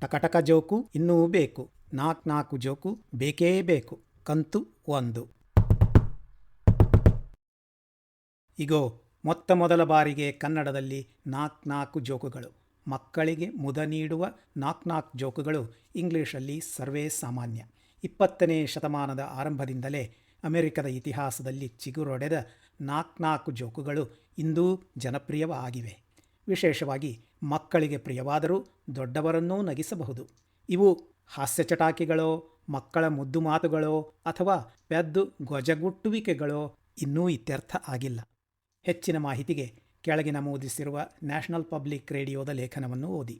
ಟಕಟಕ joke ಇನ್ನೂ ಬೇಕು. ನಾಲ್ಕು ನಾಲ್ಕು ಜೋಕು ಬೇಕೇ ಬೇಕು. ಕಂತು ಒಂದು. ಇಗೋ, ಮೊತ್ತ ಮೊದಲ ಬಾರಿಗೆ ಕನ್ನಡದಲ್ಲಿ ನಾಲ್ಕು ನಾಲ್ಕು ಜೋಕುಗಳು. ಮಕ್ಕಳಿಗೆ ಮುದ ನೀಡುವ ನಾಲ್ಕು ನಾಲ್ಕು ಜೋಕುಗಳು ಇಂಗ್ಲೀಷಲ್ಲಿ ಸರ್ವೇ ಸಾಮಾನ್ಯ. ಇಪ್ಪತ್ತನೇ ಶತಮಾನದ ಆರಂಭದಿಂದಲೇ ಅಮೆರಿಕದ ಇತಿಹಾಸದಲ್ಲಿ ಚಿಗುರೊಡೆದ ನಾಲ್ಕು ನಾಲ್ಕು ಜೋಕುಗಳು ಇಂದೂ ಜನಪ್ರಿಯವಾಗಿವೆ. ವಿಶೇಷವಾಗಿ ಮಕ್ಕಳಿಗೆ ಪ್ರಿಯವಾದರೂ ದೊಡ್ಡವರನ್ನೂ ನಗಿಸಬಹುದು. ಇವು ಹಾಸ್ಯ ಚಟಾಕಿಗಳೋ, ಮಕ್ಕಳ ಮುದ್ದು ಮಾತುಗಳೋ ಅಥವಾ ಪೆದ್ದು ಗೊಜಗುಟ್ಟುವಿಕೆಗಳೋ ಇನ್ನೂ ಇತ್ಯರ್ಥ ಆಗಿಲ್ಲ. ಹೆಚ್ಚಿನ ಮಾಹಿತಿಗೆ ಕೆಳಗೆ ನಮೂದಿಸಿರುವ ನ್ಯಾಷನಲ್ ಪಬ್ಲಿಕ್ ರೇಡಿಯೋದ ಲೇಖನವನ್ನು ಓದಿ.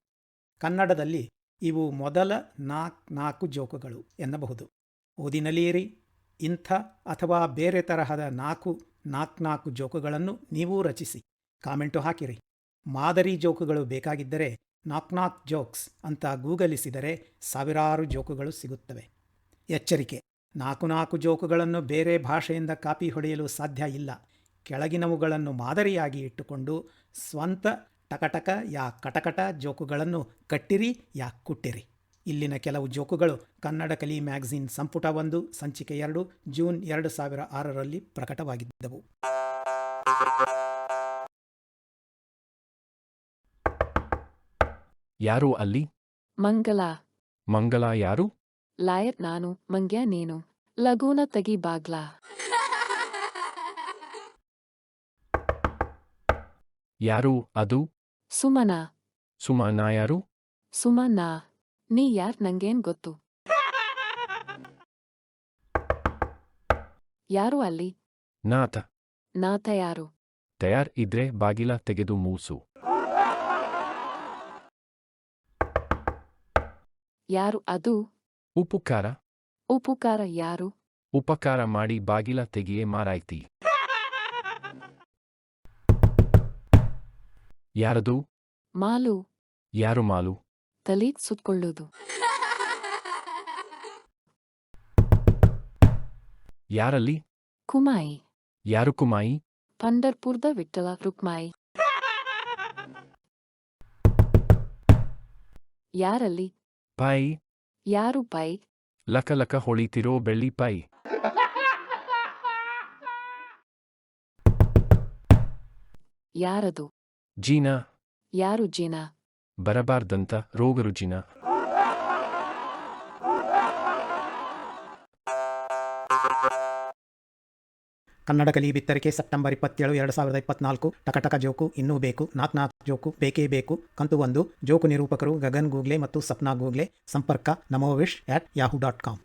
ಕನ್ನಡದಲ್ಲಿ ಇವು ಮೊದಲ ನಾಲ್ಕು ನಾಲ್ಕು ಜೋಕುಗಳು ಎನ್ನಬಹುದು. ಓದಿನಲ್ಲಿಯಿರಿ ಇಂಥ ಅಥವಾ ಬೇರೆ ತರಹದ ನಾಲ್ಕು ನಾಲ್ಕು ನಾಲ್ಕು ಜೋಕುಗಳನ್ನು ನೀವೂ ರಚಿಸಿ. ಕಾಮೆಂಟು ಹಾಕಿರಿ. ಮಾದರಿ ಜೋಕುಗಳು ಬೇಕಾಗಿದ್ದರೆ ನಾಕ್ ಜೋಕ್ಸ್ ಅಂತ ಗೂಗಲಿಸಿದರೆ ಸಾವಿರಾರು ಜೋಕುಗಳು ಸಿಗುತ್ತವೆ. ಎಚ್ಚರಿಕೆ. ನಾಲ್ಕು ನಾಲ್ಕು ಜೋಕುಗಳನ್ನು ಬೇರೆ ಭಾಷೆಯಿಂದ ಕಾಪಿ ಹೊಡೆಯಲು ಸಾಧ್ಯ ಇಲ್ಲ. ಕೆಳಗಿನವುಗಳನ್ನು ಮಾದರಿಯಾಗಿ ಇಟ್ಟುಕೊಂಡು ಸ್ವಂತ ಟಕಟಕ ಯಾ ಕಟಕಟ ಜೋಕುಗಳನ್ನು ಕಟ್ಟಿರಿ, ಯಾ ಕುಟ್ಟಿರಿ. ಇಲ್ಲಿನ ಕೆಲವು ಜೋಕುಗಳು ಕನ್ನಡ ಕಲಿ ಮ್ಯಾಗಝೀನ್ ಸಂಪುಟ ಒಂದು, ಸಂಚಿಕೆ ಎರಡು, ಜೂನ್ ಎರಡು ಸಾವಿರ ಆರರಲ್ಲಿ ಪ್ರಕಟವಾಗಿದ್ದವು. ಯಾರು ಅಲ್ಲಿ? ಮಂಗಲ. ಮಂಗಲ ಯಾರು? ಲಾಯತ್ ನಾನು ಮಂಗ್ಯ ನೀನು. ಲಗೂನ ತಗಿ ಬಾಗ್ಲ. ಯಾರು ಅದು? ಸುಮನ. ಸುಮನ ಯಾರು? ಸುಮನ. ನೀ ಯಾರ್ ನಂಗೇನ್ ಗೊತ್ತು? ಯಾರು ಅಲ್ಲಿ? ನಾಥ. ನಾಥ ಯಾರು? ತಯಾರ್ ಇದ್ರೆ ಬಾಗಿಲ ತೆಗೆದು ಮೂಸು. ಯಾರು ಅದು? ಉಪಕಾರ. ಉಪಕಾರ ಯಾರು? ಉಪಕಾರ ಮಾಡಿ ಬಾಗಿಲ ತೆಗೆಯೇ ಮಾರಾಯ್ತಿ. ಯಾರದು? ಮಾಲು. ಯಾರು ಮಾಲು? ತಲೆ ಸುತ್ಕೊಳ್ಳೋದು. ಯಾರಲ್ಲಿ? ಕುಮಾಯಿ. ಯಾರು ಕುಮಾಯಿ? ಪಂಡರ್ಪುರ್ದ ವಿಠಲ ರುಕ್ಮಾಯಿ. ಯಾರಲ್ಲಿ? ಪೈ. ಯಾರು ಪೈ? ಲಕ ಲಕ ಹೊಳಿತಿರೋ ಬೆಳ್ಳಿ ಪೈ. ಯಾರದು? ಜೀನಾ. ಯಾರು ಜೀನಾ? ಬರಬಾರ್ದಂತ ರೋಗರುಜಿನ. ಕನ್ನಡ ಕಲಿ ಬಿತ್ತರಿಕೆ ಸೆಪ್ಟೆಂಬರ್ ಇಪ್ಪತ್ತೇಳು, ಎರಡು ಸಾವಿರದ ಇಪ್ಪತ್ನಾಲ್ಕು. ಟಕಟಕ ಜೋಕು, ಇನ್ನೂ ಬೇಕು. ನಾಕ್ ನಾಕ್ ಜೋಕು, ಬೇಕೇ ಬೇಕು. ಕಂತು ಒಂದು. ಜೋಕು ನಿರೂಪಕರು ಗಗನ್ ಗೂಗ್ಲೆ ಮತ್ತು ಸಪ್ನಾ ಗೂಗ್ಲೆ. ಸಂಪರ್ಕ ನಮೋವಿಶ್ ಆಟ್ ಯಾಹು ಡಾಟ್ ಕಾಮ್.